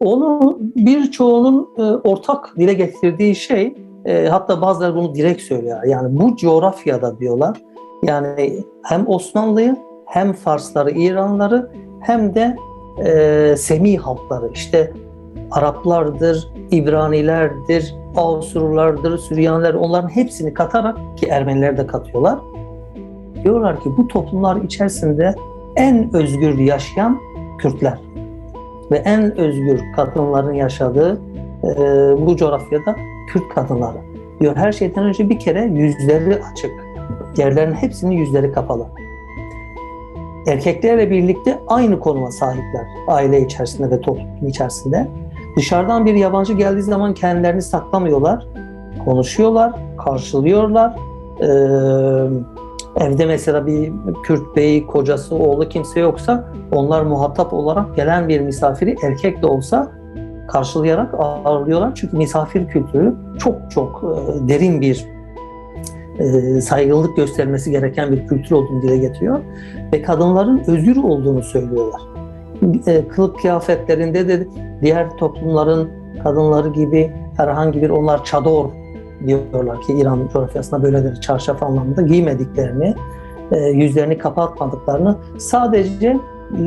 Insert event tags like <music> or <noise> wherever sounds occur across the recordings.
Onu birçoğunun e, ortak dile getirdiği şey, e, hatta bazıları bunu direkt söylüyor. Yani bu coğrafyada diyorlar. Yani hem Osmanlı'yı hem Farsları, İranları hem de e, Semih halkları işte Araplardır, İbranilerdir, Asurlardır, Süryaniler onların hepsini katarak ki Ermeniler de katıyorlar. Diyorlar ki bu toplumlar içerisinde en özgür yaşayan Kürtler ve en özgür kadınların yaşadığı e, bu coğrafyada Kürt kadınları. Diyor her şeyden önce bir kere yüzleri açık. Diğerlerinin hepsinin yüzleri kapalı. Erkeklerle birlikte aynı konuma sahipler aile içerisinde ve toplum içerisinde. Dışarıdan bir yabancı geldiği zaman kendilerini saklamıyorlar. Konuşuyorlar, karşılıyorlar. Ee, evde mesela bir Kürt beyi, kocası, oğlu kimse yoksa onlar muhatap olarak gelen bir misafiri erkek de olsa karşılayarak ağırlıyorlar. Çünkü misafir kültürü çok çok e, derin bir e, saygınlık göstermesi gereken bir kültür olduğunu dile getiriyor. Ve kadınların özgür olduğunu söylüyorlar. E, kılık kıyafetlerinde de diğer toplumların kadınları gibi herhangi bir onlar çador diyorlar ki İran coğrafyasında böyledir çarşaf anlamında giymediklerini, e, yüzlerini kapatmadıklarını sadece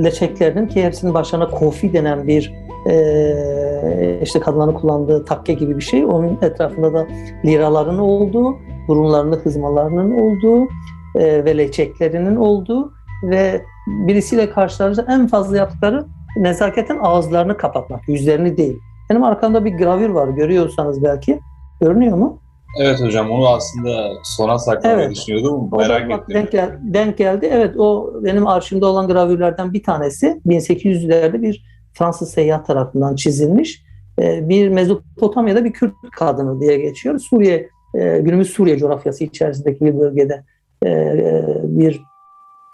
leçeklerinin ki hepsinin başlarına kofi denen bir e, işte kadınların kullandığı takke gibi bir şey. Onun etrafında da liraların olduğu, burunlarında hızmalarının olduğu e, ve leçeklerinin olduğu ve birisiyle karşılarınca en fazla yaptıkları nezaketen ağızlarını kapatmak, yüzlerini değil. Benim arkamda bir gravür var görüyorsanız belki. Görünüyor mu? Evet hocam onu aslında sona saklamayı Evet. düşünüyordum. Merak ettim. Denk, gel- denk geldi. Evet o benim arşivimde olan gravürlerden bir tanesi. 1800'lerde bir Fransız seyyah tarafından çizilmiş. Ee, bir Mezopotamya'da bir Kürt kadını diye geçiyor. Suriye, e, günümüz Suriye coğrafyası içerisindeki bir bölgede e, e, bir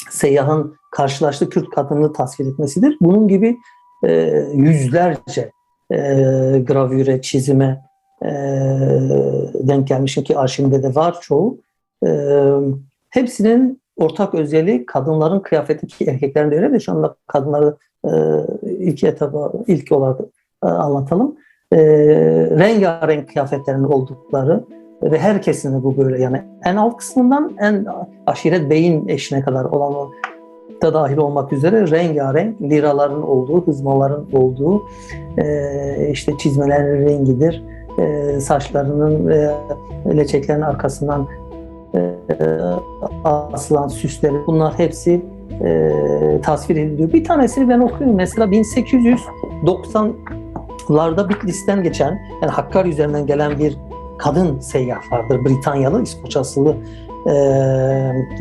seyyahın karşılaştığı Kürt kadını tasvir etmesidir. Bunun gibi e, yüzlerce e, gravüre, çizime e, denk gelmişim ki arşivimde de var çoğu. E, hepsinin ortak özelliği kadınların kıyafeti ki erkeklerin de öyle de şu anda kadınları e, ilk etaba ilk olarak e, anlatalım. E, rengarenk kıyafetlerinin oldukları ve herkesin de bu böyle yani en alt kısmından en aşiret beyin eşine kadar olan da dahil olmak üzere rengarenk liraların olduğu, hızmaların olduğu, e, işte çizmelerin rengidir, e, saçlarının ve leçeklerin arkasından e, asılan süsleri bunlar hepsi e, tasvir ediliyor. Bir tanesini ben okuyayım. Mesela 1890'larda Bitlis'ten geçen yani Hakkari üzerinden gelen bir kadın seyyah vardır. Britanyalı, İskoç asıllı e,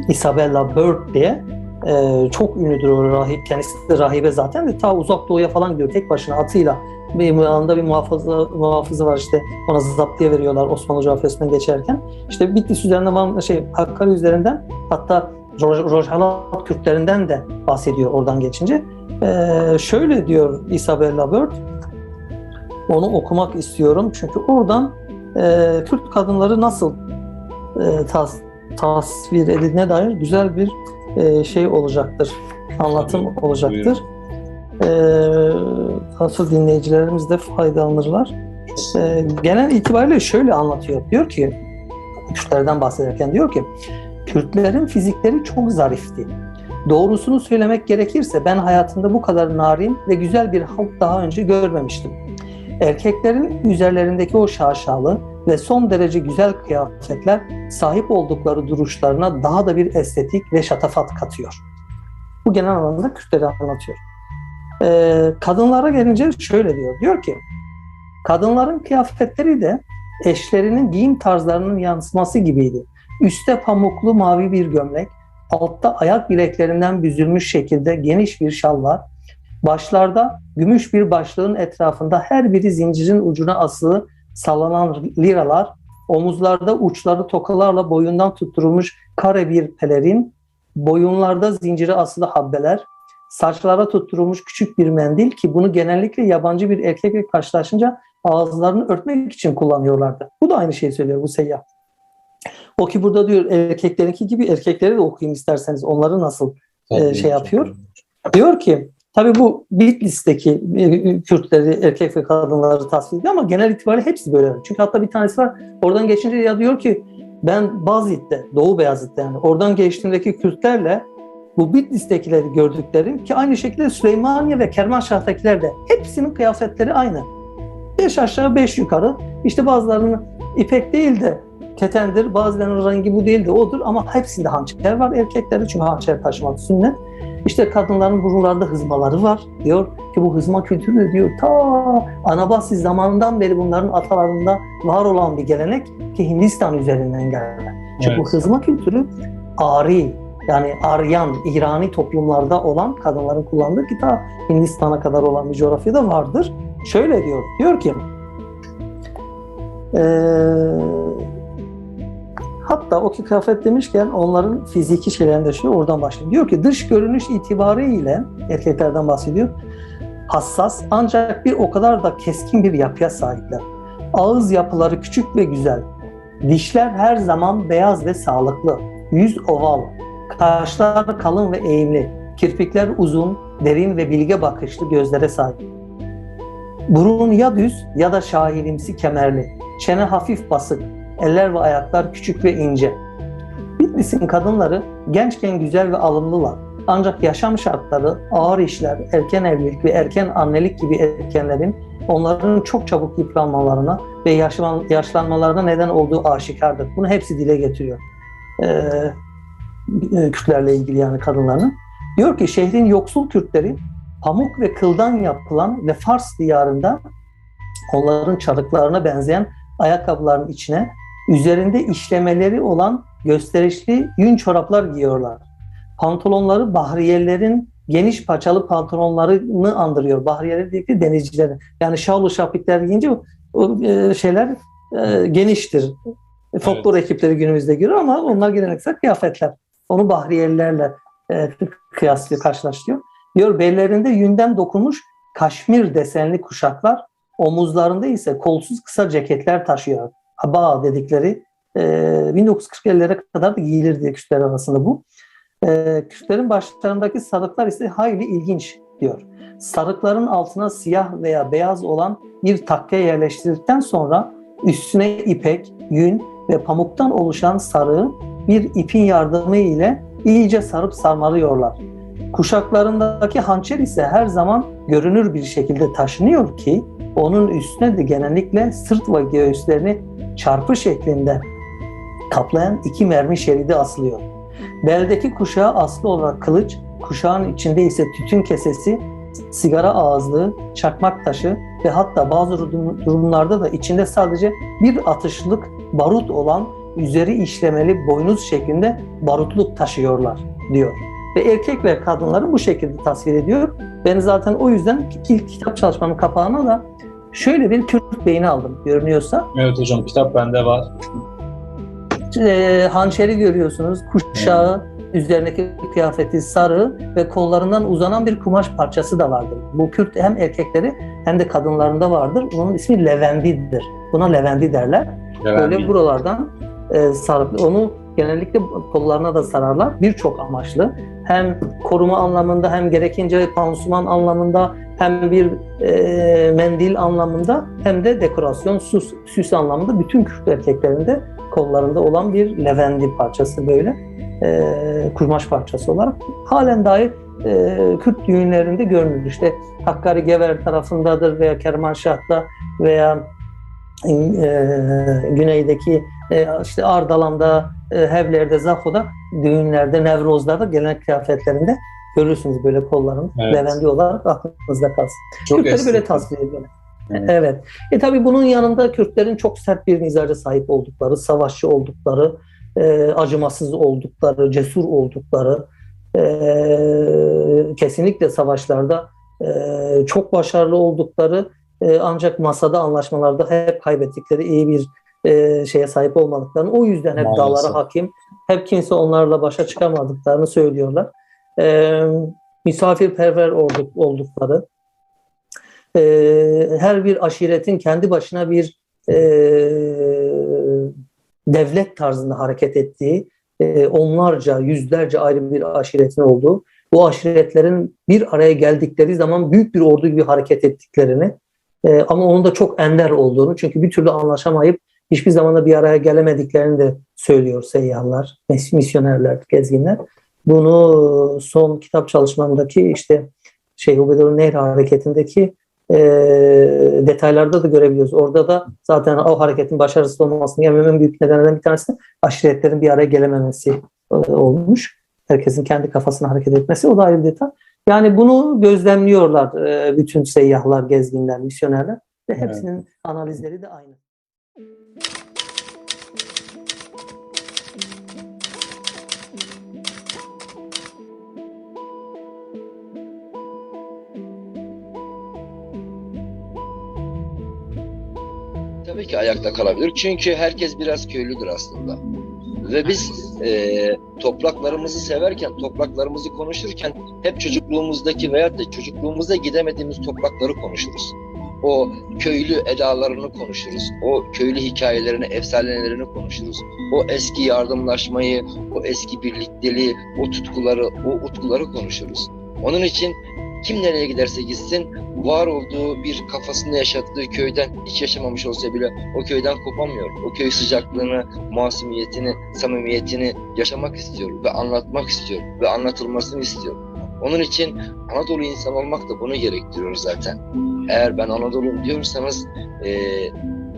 Isabella Bird diye. E, çok ünlüdür o rahip. Kendisi de rahibe zaten ve ta uzak doğuya falan gidiyor tek başına atıyla. Bir yanında bir muhafızı, muhafızı var işte ona zaptiye veriyorlar Osmanlı coğrafyasından geçerken. İşte Bitlis üzerinden şey Hakkari üzerinden hatta Roj- Rojava Kürtlerinden de bahsediyor oradan geçince. Ee, şöyle diyor Isabella Bird, onu okumak istiyorum çünkü oradan e, Kürt kadınları nasıl e, tas- tasvir edildiğine dair güzel bir e, şey olacaktır, anlatım olacaktır. E, nasıl dinleyicilerimiz de faydalanırlar. E, genel itibariyle şöyle anlatıyor. Diyor ki, Kürtlerden bahsederken diyor ki, Kürtlerin fizikleri çok zarifti. Doğrusunu söylemek gerekirse ben hayatımda bu kadar narin ve güzel bir halk daha önce görmemiştim. Erkeklerin üzerlerindeki o şaşalı ve son derece güzel kıyafetler sahip oldukları duruşlarına daha da bir estetik ve şatafat katıyor. Bu genel anlamda Kürtleri anlatıyor. Ee, kadınlara gelince şöyle diyor. Diyor ki kadınların kıyafetleri de eşlerinin giyim tarzlarının yansıması gibiydi. Üste pamuklu mavi bir gömlek, altta ayak bileklerinden büzülmüş şekilde geniş bir şal var. Başlarda gümüş bir başlığın etrafında her biri zincirin ucuna asılı sallanan liralar, omuzlarda uçları tokalarla boyundan tutturulmuş kare bir pelerin, boyunlarda zinciri asılı habbeler, saçlara tutturulmuş küçük bir mendil ki bunu genellikle yabancı bir erkekle karşılaşınca ağızlarını örtmek için kullanıyorlardı. Bu da aynı şeyi söylüyor bu seyyah. O ki burada diyor erkeklerinki gibi erkekleri de okuyayım isterseniz onları nasıl Tabii, e, şey yapıyor. Diyor ki Tabii bu Bitlis'teki e, Kürtleri, erkek ve kadınları tasvir ediyor ama genel itibariyle hepsi böyle. Çünkü hatta bir tanesi var, oradan geçince ya diyor ki ben Bazit'te, Doğu Beyazıt'ta yani oradan geçtiğimdeki Kürtlerle bu Bitlis'tekileri gördüklerim ki aynı şekilde Süleymaniye ve Kermanşah'takiler de hepsinin kıyafetleri aynı. Beş aşağı beş yukarı. İşte bazılarının ipek değil de ketendir, bazılarının rengi bu değil de odur ama hepsinde hançer var erkekleri çünkü hançer taşımak sünnet. İşte kadınların burunlarda hızmaları var. Diyor ki bu hızma kültürü diyor ta Anabasi zamanından beri bunların atalarında var olan bir gelenek ki Hindistan üzerinden gelme. Çünkü Evet. bu hızma kültürü Ari yani Aryan, İrani toplumlarda olan kadınların kullandığı ki ta Hindistan'a kadar olan bir coğrafyada vardır. Şöyle diyor, diyor ki eee, hatta o ki kıyafet demişken onların fiziki şeylerini de şöyle oradan başlıyor. Diyor ki dış görünüş itibariyle erkeklerden bahsediyor. Hassas ancak bir o kadar da keskin bir yapıya sahipler. Ağız yapıları küçük ve güzel. Dişler her zaman beyaz ve sağlıklı. Yüz oval. Kaşlar kalın ve eğimli. Kirpikler uzun, derin ve bilge bakışlı gözlere sahip. Burun ya düz ya da şahirimsi kemerli. Çene hafif basık. Eller ve ayaklar küçük ve ince. Bitlis'in kadınları gençken güzel ve alımlılar. Ancak yaşam şartları, ağır işler, erken evlilik ve erken annelik gibi etkenlerin onların çok çabuk yıpranmalarına ve yaşlan- yaşlanmalarına neden olduğu aşikardır. Bunu hepsi dile getiriyor. Ee, Kürtlerle ilgili yani kadınların. Diyor ki şehrin yoksul Kürtleri pamuk ve kıldan yapılan ve Fars diyarında onların çarıklarına benzeyen ayakkabıların içine üzerinde işlemeleri olan gösterişli yün çoraplar giyiyorlar. Pantolonları bahriyelerin geniş paçalı pantolonlarını andırıyor. Bahriyeler değil ki denizcilerin. Yani şavlu şapikler giyince o- e, şeyler e, geniştir. Folklor ekipleri günümüzde giriyor ama onlar geleneksel kıyafetler. Onu bahriyelilerle e, kıyaslıyor, karşılaştırıyor. Diyor bellerinde yünden dokunmuş kaşmir desenli kuşaklar, omuzlarında ise kolsuz kısa ceketler taşıyor. Aba dedikleri e, 1940'lara kadar da giyilirdi Kürtler arasında bu. E, Kürtlerin başlarındaki sarıklar ise hayli ilginç diyor. Sarıkların altına siyah veya beyaz olan bir takke yerleştirdikten sonra üstüne ipek, yün ve pamuktan oluşan sarığı bir ipin yardımı ile iyice sarıp sarmalıyorlar. Kuşaklarındaki hançer ise her zaman görünür bir şekilde taşınıyor ki onun üstüne de genellikle sırt ve göğüslerini çarpı şeklinde kaplayan iki mermi şeridi asılıyor. Beldeki kuşağı aslı olarak kılıç, kuşağın içinde ise tütün kesesi, sigara ağızlığı, çakmak taşı ve hatta bazı durum- durumlarda da içinde sadece bir atışlık barut olan üzeri işlemeli boynuz şeklinde barutluk taşıyorlar diyor. Ve erkek ve kadınları bu şekilde tasvir ediyor. Ben zaten o yüzden ilk kitap çalışmamın kapağına da şöyle bir Kürt beyni aldım görünüyorsa. Evet hocam kitap bende var. e, hançeri görüyorsunuz. Kuşağı, üzerindeki kıyafeti sarı ve kollarından uzanan bir kumaş parçası da vardır. Bu Kürt hem erkekleri hem de kadınlarında vardır. Bunun ismi levendidir. Buna levendi derler. Böyle buralardan e, sarıp onu genellikle kollarına da sararlar. Birçok amaçlı. Hem koruma anlamında hem gerekince pansuman anlamında hem bir e, mendil anlamında hem de dekorasyon, süs, süs anlamında bütün Kürt erkeklerinde kollarında olan bir levendi parçası böyle e, kumaş parçası olarak halen dahi e, Kürt düğünlerinde görünür. İşte Hakkari Gever tarafındadır veya Kermanşah'ta veya güneydeki e, işte Ardalan'da, e, Hevler'de, Zafo'da düğünlerde, Nevroz'larda gelen kıyafetlerinde görürsünüz böyle kollarını Evet. levendi olarak aklınızda kalsın. çok Kürtleri böyle estetik. tasvir ediyorlar. Evet. Evet. E tabii bunun yanında Kürtlerin çok sert bir mizaca sahip oldukları, savaşçı oldukları, e, acımasız oldukları, cesur oldukları, e, kesinlikle savaşlarda e, çok başarılı oldukları e, ancak masada anlaşmalarda hep kaybettikleri iyi bir e, şeye sahip olmadıklarını, o yüzden hep Maalesef. dağlara hakim, hep kimse onlarla başa çıkamadıklarını söylüyorlar. E, misafirperver olduk, oldukları, e, her bir aşiretin kendi başına bir e, devlet tarzında hareket ettiği, e, onlarca, yüzlerce ayrı bir aşiretin olduğu bu aşiretlerin bir araya geldikleri zaman büyük bir ordu gibi hareket ettiklerini e, ama onun da çok ender olduğunu çünkü bir türlü anlaşamayıp hiçbir zaman da bir araya gelemediklerini de söylüyor seyyahlar, misyonerler, gezginler. Bunu son kitap çalışmamdaki işte Şeyh Ubedül Nehir hareketindeki e, detaylarda da görebiliyoruz. Orada da zaten o hareketin başarısız olmasının en büyük nedenlerden bir tanesi aşiretlerin bir araya gelememesi e, olmuş. Herkesin kendi kafasına hareket etmesi o da ayrı bir detay. Yani bunu gözlemliyorlar e, bütün seyyahlar, gezginler, misyonerler ve hepsinin evet. analizleri de aynı. tabii ki ayakta kalabilir. Çünkü herkes biraz köylüdür aslında. Ve biz e, topraklarımızı severken, topraklarımızı konuşurken hep çocukluğumuzdaki veyahut da çocukluğumuzda gidemediğimiz toprakları konuşuruz. O köylü edalarını konuşuruz. O köylü hikayelerini, efsanelerini konuşuruz. O eski yardımlaşmayı, o eski birlikteliği, o tutkuları, o utkuları konuşuruz. Onun için kim nereye giderse gitsin var olduğu bir kafasında yaşadığı köyden hiç yaşamamış olsa bile o köyden kopamıyor. O köy sıcaklığını, masumiyetini, samimiyetini yaşamak istiyor ve anlatmak istiyor ve anlatılmasını istiyor. Onun için Anadolu insan olmak da bunu gerektiriyor zaten. Eğer ben Anadolu'm diyorsanız e,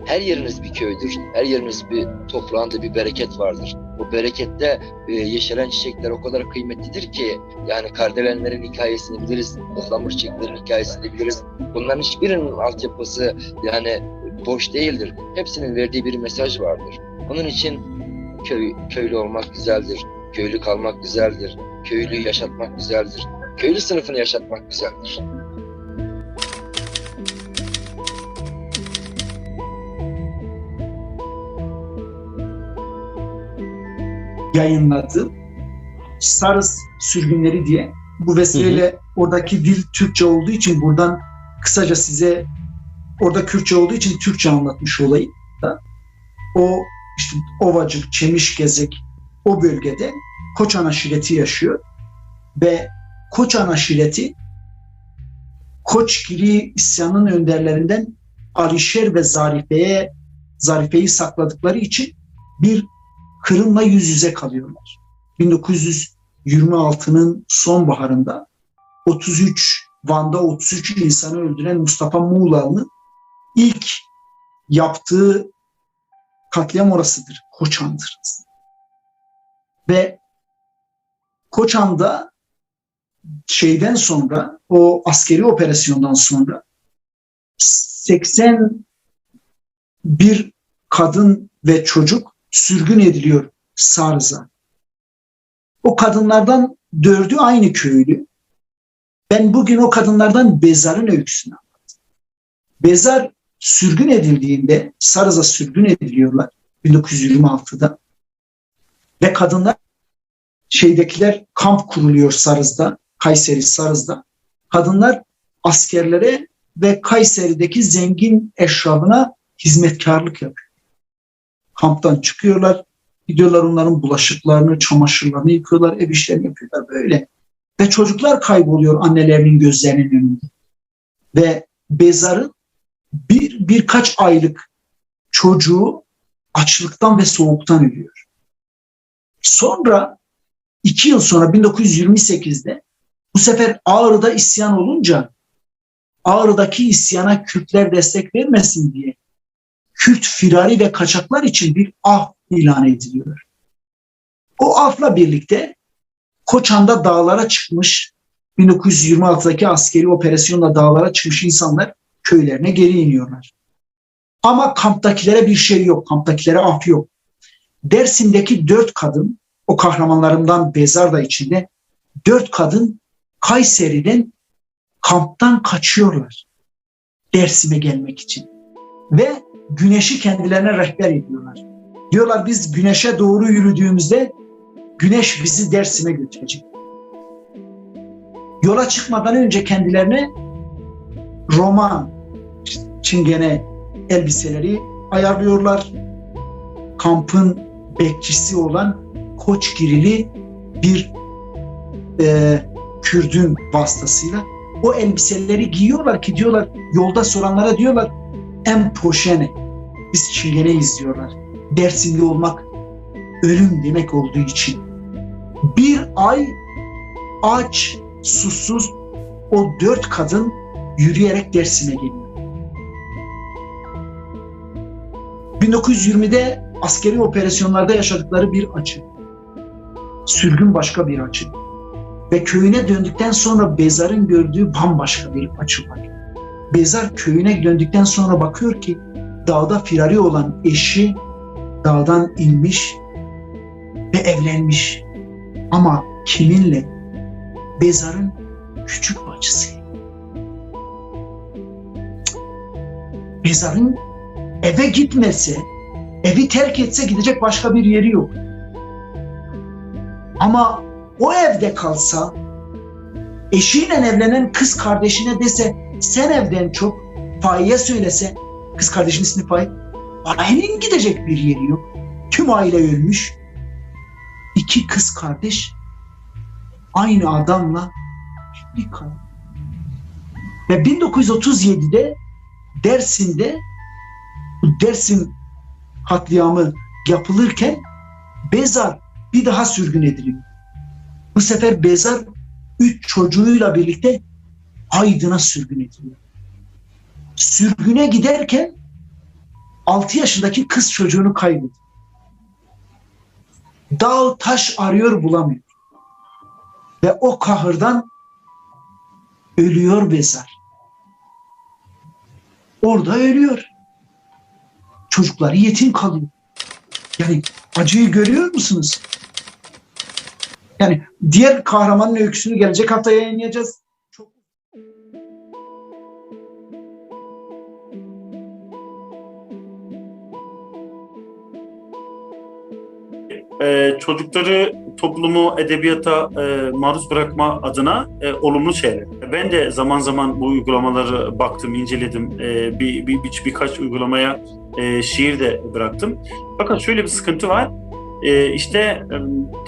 her yeriniz bir köydür. Her yeriniz bir toprağında bir bereket vardır. Bu berekette e, yeşeren çiçekler o kadar kıymetlidir ki yani kardelenlerin hikayesini biliriz, ıhlamur çiçeklerin hikayesini biliriz. Bunların hiçbirinin altyapısı yani boş değildir. Hepsinin verdiği bir mesaj vardır. Onun için köy, köylü olmak güzeldir. Köylü kalmak güzeldir. Köylü yaşatmak güzeldir. Köylü sınıfını yaşatmak güzeldir. Yayınladı. Sarız sürgünleri diye. Bu vesileyle hı hı. oradaki dil Türkçe olduğu için buradan kısaca size orada Kürtçe olduğu için Türkçe anlatmış olayım da. O işte Ovacık, Çemişgezek o bölgede Koçan aşireti yaşıyor ve Koçan aşireti Koçgiri isyanının önderlerinden Alişer ve Zarife'ye Zarife'yi sakladıkları için bir Kırım'la yüz yüze kalıyorlar. 1926'nın sonbaharında 33 Van'da 33 insanı öldüren Mustafa Muğla'nın ilk yaptığı katliam orasıdır. Koçan'dır. Ve Koçan'da şeyden sonra o askeri operasyondan sonra 81 kadın ve çocuk sürgün ediliyor Sarz'a. O kadınlardan dördü aynı köylü. Ben bugün o kadınlardan Bezar'ın öyküsünü anlattım. Bezar sürgün edildiğinde Sarz'a sürgün ediliyorlar 1926'da. Ve kadınlar şeydekiler kamp kuruluyor Sarız'da, Kayseri Sarız'da. Kadınlar askerlere ve Kayseri'deki zengin eşrabına hizmetkarlık yapıyor kamptan çıkıyorlar. Gidiyorlar onların bulaşıklarını, çamaşırlarını yıkıyorlar, ev işlerini yapıyorlar böyle. Ve çocuklar kayboluyor annelerinin gözlerinin önünde. Ve Bezar'ın bir birkaç aylık çocuğu açlıktan ve soğuktan ölüyor. Sonra iki yıl sonra 1928'de bu sefer Ağrı'da isyan olunca Ağrı'daki isyana Kürtler destek vermesin diye Kürt firari ve kaçaklar için bir af ilan ediliyor. O afla birlikte Koçan'da dağlara çıkmış 1926'daki askeri operasyonla dağlara çıkmış insanlar köylerine geri iniyorlar. Ama kamptakilere bir şey yok. Kamptakilere af yok. Dersim'deki dört kadın, o kahramanlarımdan Bezar da içinde, dört kadın Kayseri'den kamptan kaçıyorlar. Dersim'e gelmek için. Ve güneşi kendilerine rehber ediyorlar. Diyorlar biz güneşe doğru yürüdüğümüzde güneş bizi Dersim'e götürecek. Yola çıkmadan önce kendilerine roman, çingene elbiseleri ayarlıyorlar. Kampın bekçisi olan Koçgirili bir e, Kürdün vasıtasıyla o elbiseleri giyiyorlar ki diyorlar yolda soranlara diyorlar en poşene biz çingeneyiz diyorlar. Dersinde olmak ölüm demek olduğu için. Bir ay aç, susuz o dört kadın yürüyerek Dersim'e geliyor. 1920'de askeri operasyonlarda yaşadıkları bir acı. Sürgün başka bir acı. Ve köyüne döndükten sonra Bezar'ın gördüğü bambaşka bir acı var. Bezar köyüne döndükten sonra bakıyor ki dağda firari olan eşi dağdan inmiş ve evlenmiş. Ama kiminle? Bezar'ın küçük bacısı. Bezar'ın eve gitmese, evi terk etse gidecek başka bir yeri yok. Ama o evde kalsa, eşiyle evlenen kız kardeşine dese sen evden çok, Fahiye söylese, kız kardeşinin ismi Fahiye, ailenin gidecek bir yeri yok. Tüm aile ölmüş. İki kız kardeş aynı adamla bir. Ve 1937'de Dersim'de Dersim katliamı yapılırken Bezar bir daha sürgün ediliyor. Bu sefer Bezar üç çocuğuyla birlikte Aydın'a sürgün ediliyor. Sürgüne giderken 6 yaşındaki kız çocuğunu kaybediyor. Dağ taş arıyor bulamıyor. Ve o kahırdan ölüyor Bezar. Orada ölüyor. Çocukları yetim kalıyor. Yani acıyı görüyor musunuz? Yani diğer kahramanın öyküsünü gelecek hafta yayınlayacağız. E, çocukları toplumu edebiyata e, maruz bırakma adına e, olumlu şeyler. Ben de zaman zaman bu uygulamaları baktım, inceledim. E, bir, bir, bir birkaç uygulamaya e, şiir de bıraktım. Fakat şöyle bir sıkıntı var. E, işte e,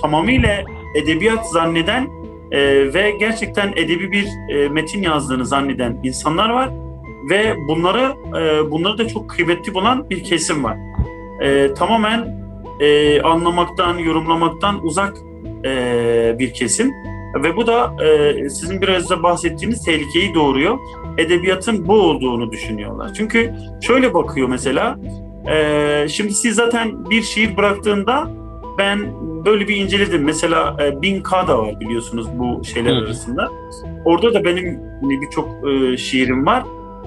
tamamıyla edebiyat zanneden e, ve gerçekten edebi bir e, metin yazdığını zanneden insanlar var ve bunları e, bunları da çok kıymetli bulan bir kesim var. E, tamamen e, anlamaktan, yorumlamaktan uzak e, bir kesim. Ve bu da e, sizin biraz da bahsettiğiniz tehlikeyi doğuruyor. Edebiyatın bu olduğunu düşünüyorlar. Çünkü şöyle bakıyor mesela, e, şimdi siz zaten bir şiir bıraktığında ben böyle bir inceledim. Mesela e, Bin K da var biliyorsunuz bu şeyler Hı. arasında. Orada da benim hani birçok e, şiirim var.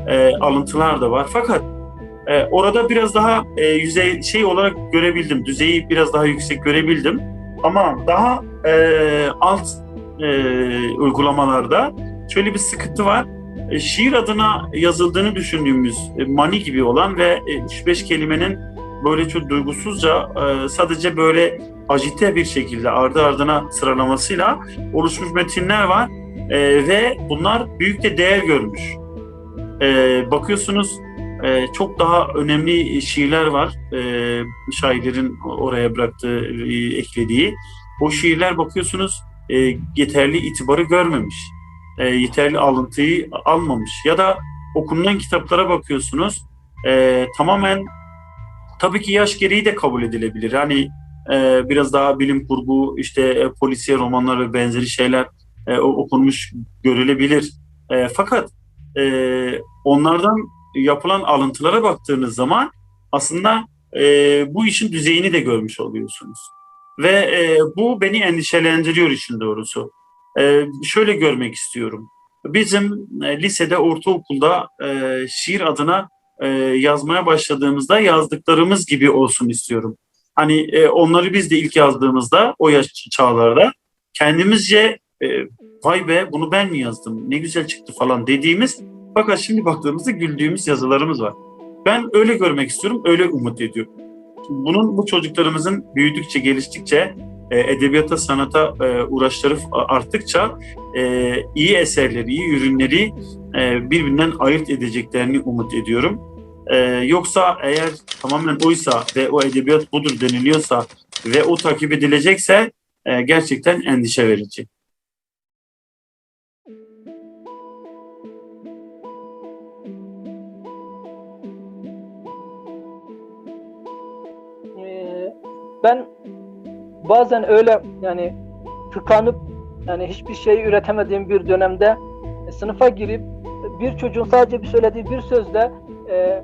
E, alıntılar da var. Fakat e, orada biraz daha e, yüzey şey olarak görebildim. Düzeyi biraz daha yüksek görebildim. Ama daha e, alt e, uygulamalarda şöyle bir sıkıntı var. E, şiir adına yazıldığını düşündüğümüz e, mani gibi olan ve e, 3-5 kelimenin böyle çok duygusuzca e, sadece böyle ajite bir şekilde ardı ardına sıralamasıyla oluşmuş metinler var. E, ve bunlar büyük de değer görmüş. E, bakıyorsunuz ee, çok daha önemli şiirler var. Ee, şairlerin oraya bıraktığı, e, eklediği. O şiirler bakıyorsunuz e, yeterli itibarı görmemiş. E, yeterli alıntıyı almamış. Ya da okunan kitaplara bakıyorsunuz e, tamamen tabii ki yaş gereği de kabul edilebilir. Hani e, biraz daha bilim kurgu, işte e, polisiye romanlar ve benzeri şeyler e, okunmuş görülebilir. E, fakat e, onlardan yapılan alıntılara baktığınız zaman aslında e, bu işin düzeyini de görmüş oluyorsunuz. Ve e, bu beni endişelendiriyor işin doğrusu. E, şöyle görmek istiyorum. Bizim e, lisede, ortaokulda e, şiir adına e, yazmaya başladığımızda yazdıklarımız gibi olsun istiyorum. Hani e, onları biz de ilk yazdığımızda o yaş çağlarda kendimizce e, vay be bunu ben mi yazdım ne güzel çıktı falan dediğimiz fakat şimdi baktığımızda güldüğümüz yazılarımız var. Ben öyle görmek istiyorum, öyle umut ediyorum. Bunun bu çocuklarımızın büyüdükçe, geliştikçe, e, edebiyata, sanata e, uğraşları arttıkça e, iyi eserleri, iyi ürünleri birbirinden ayırt edeceklerini umut ediyorum. Yoksa eğer tamamen oysa ve o edebiyat budur deniliyorsa ve o takip edilecekse gerçekten endişe verici. Ben bazen öyle yani tıkanıp yani hiçbir şey üretemediğim bir dönemde e, sınıfa girip bir çocuğun sadece bir söylediği bir sözle e,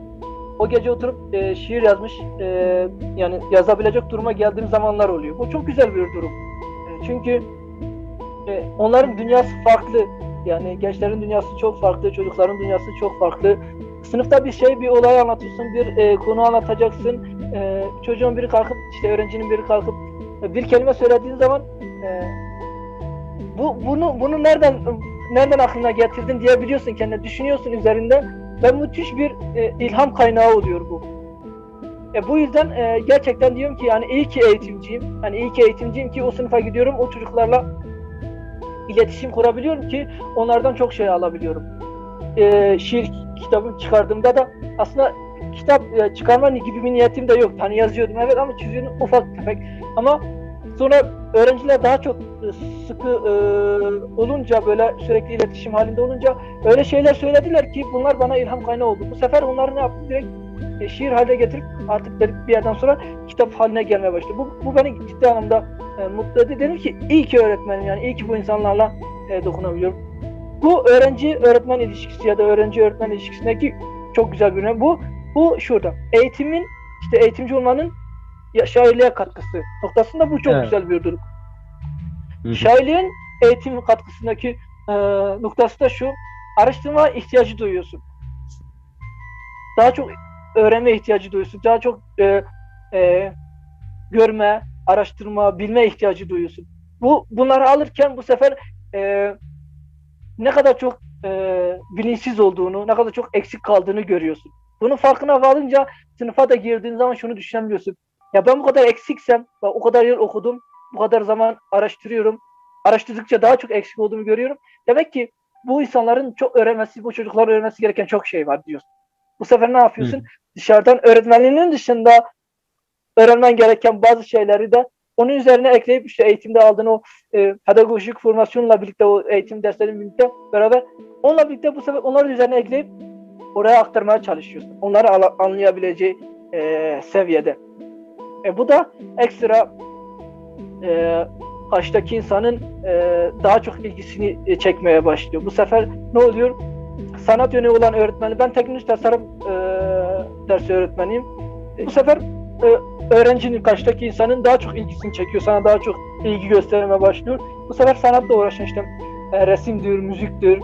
o gece oturup e, şiir yazmış e, yani yazabilecek duruma geldiğim zamanlar oluyor. Bu çok güzel bir durum. E, çünkü e, onların dünyası farklı. Yani gençlerin dünyası çok farklı, çocukların dünyası çok farklı. Sınıfta bir şey, bir olay anlatıyorsun, bir e, konu anlatacaksın. E, çocuğun biri kalkıp, işte öğrencinin biri kalkıp bir kelime söylediğin zaman e, bu bunu bunu nereden nereden aklına getirdin diyebiliyorsun kendine, düşünüyorsun üzerinde ve müthiş bir e, ilham kaynağı oluyor bu. E, bu yüzden e, gerçekten diyorum ki yani iyi ki eğitimciyim. Yani iyi ki eğitimciyim ki o sınıfa gidiyorum, o çocuklarla iletişim kurabiliyorum ki onlardan çok şey alabiliyorum. E, şiir kitabı çıkardığımda da aslında kitap e, çıkarma gibi bir niyetim de yok. Hani yazıyordum evet ama çiziyordum ufak tefek. Ama sonra öğrenciler daha çok e, sıkı e, olunca böyle sürekli iletişim halinde olunca öyle şeyler söylediler ki bunlar bana ilham kaynağı oldu. Bu sefer onları ne yaptım? Direkt e, şiir haline getirip artık bir yerden sonra kitap haline gelmeye başladı. Bu, bu beni ciddi anlamda e, mutlu etti. Dedim ki iyi ki öğretmenim yani iyi ki bu insanlarla e, dokunabiliyorum. Bu öğrenci öğretmen ilişkisi ya da öğrenci öğretmen ilişkisindeki çok güzel bir örnek. Bu bu şurada. Eğitimin işte eğitimci olmanın ya, şairliğe katkısı noktasında bu çok Evet. güzel bir durum. Hı hı. Şairliğin eğitim katkısındaki e, noktası da şu. Araştırma ihtiyacı duyuyorsun. Daha çok öğrenme ihtiyacı duyuyorsun. Daha çok e, e, görme, araştırma, bilme ihtiyacı duyuyorsun. Bu bunları alırken bu sefer e, ne kadar çok e, bilinçsiz olduğunu, ne kadar çok eksik kaldığını görüyorsun. Bunun farkına varınca sınıfa da girdiğin zaman şunu düşünebiliyorsun. Ya ben bu kadar eksiksem, bak o kadar yıl okudum, bu kadar zaman araştırıyorum. Araştırdıkça daha çok eksik olduğumu görüyorum. Demek ki bu insanların çok öğrenmesi, bu çocukların öğrenmesi gereken çok şey var diyorsun. Bu sefer ne yapıyorsun? Dışarıdan öğretmenliğinin dışında öğrenmen gereken bazı şeyleri de onun üzerine ekleyip işte eğitimde aldığın o e, pedagojik formasyonla birlikte o eğitim dersleriyle birlikte beraber onunla birlikte bu sefer onların üzerine ekleyip oraya aktarmaya çalışıyorsun. Onları anlayabileceği e, seviyede. E, bu da ekstra e, karşıdaki insanın e, daha çok ilgisini e, çekmeye başlıyor. Bu sefer ne oluyor? Sanat yönü olan öğretmeni, ben teknoloji tasarım e, dersi öğretmeniyim. E, bu sefer e, öğrencinin, karşıdaki insanın daha çok ilgisini çekiyor. Sana daha çok ilgi göstermeye başlıyor. Bu sefer sanatla uğraşan işte e, resimdir, müziktir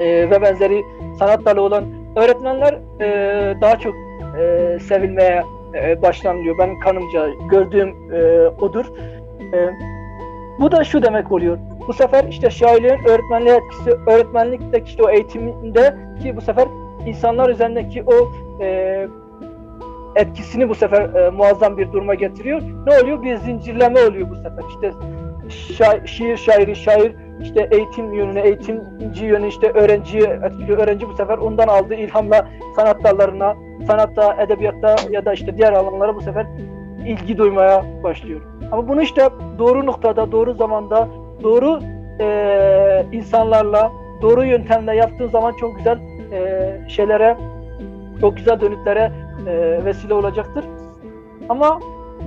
e, ve benzeri sanatlarla olan öğretmenler e, daha çok e, sevilmeye e, başlanılıyor. Ben kanımca gördüğüm e, odur. E, bu da şu demek oluyor. Bu sefer işte şairlerin öğretmenliğe etkisi, öğretmenlikteki işte o eğitiminde ki bu sefer insanlar üzerindeki o e, etkisini bu sefer e, muazzam bir duruma getiriyor. Ne oluyor? Bir zincirleme oluyor bu sefer. İşte şa- şiir şairi, şair işte eğitim yönüne, eğitimci yönü işte etkiliyor. Öğrenci bu sefer ondan aldığı ilhamla sanat dallarına, sanatta, edebiyatta ya da işte diğer alanlara bu sefer ilgi duymaya başlıyor. Ama bunu işte doğru noktada, doğru zamanda, doğru eee, insanlarla, doğru yöntemle yaptığın zaman çok güzel eee, şeylere, çok güzel dönütlere eee, vesile olacaktır. Ama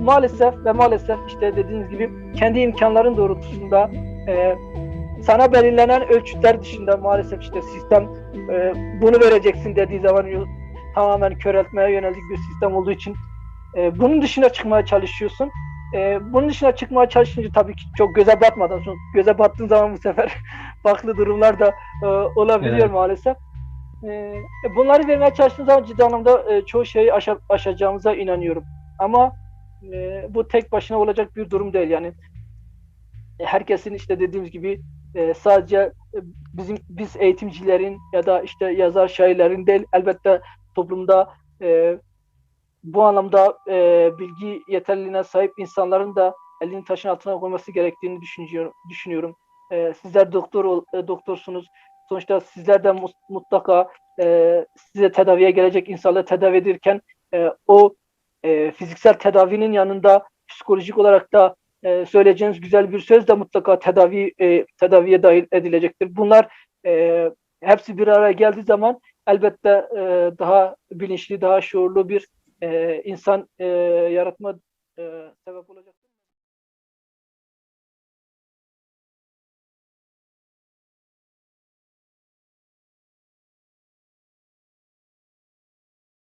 maalesef ve maalesef işte dediğiniz gibi kendi imkanların doğrultusunda eee, sana belirlenen ölçütler dışında maalesef işte sistem eee, bunu vereceksin dediği zaman tamamen köreltmeye yönelik bir sistem olduğu için e, bunun dışına çıkmaya çalışıyorsun. E, bunun dışına çıkmaya çalışınca tabii ki çok göze batmadan sonra göze battığın zaman bu sefer <laughs> farklı durumlar da e, olabiliyor Evet. maalesef. E, e, bunları vermeye çalıştığın zaman ciddi anlamda e, çoğu şeyi aşa- aşacağımıza inanıyorum. Ama e, bu tek başına olacak bir durum değil yani. E, herkesin işte dediğimiz gibi e, sadece bizim biz eğitimcilerin ya da işte yazar şairlerin değil elbette toplumda e, bu anlamda e, bilgi yeterliliğine sahip insanların da elini taşın altına koyması gerektiğini düşünüyorum. düşünüyorum. E, sizler doktor e, doktorsunuz. Sonuçta sizler de mutlaka e, size tedaviye gelecek insanları tedavi edilirken e, o e, fiziksel tedavinin yanında psikolojik olarak da e, söyleyeceğiniz güzel bir söz de mutlaka tedavi e, tedaviye dahil edilecektir. Bunlar e, hepsi bir araya geldiği zaman elbette e, daha bilinçli, daha şuurlu bir e, insan e, yaratma e, sebep olacak.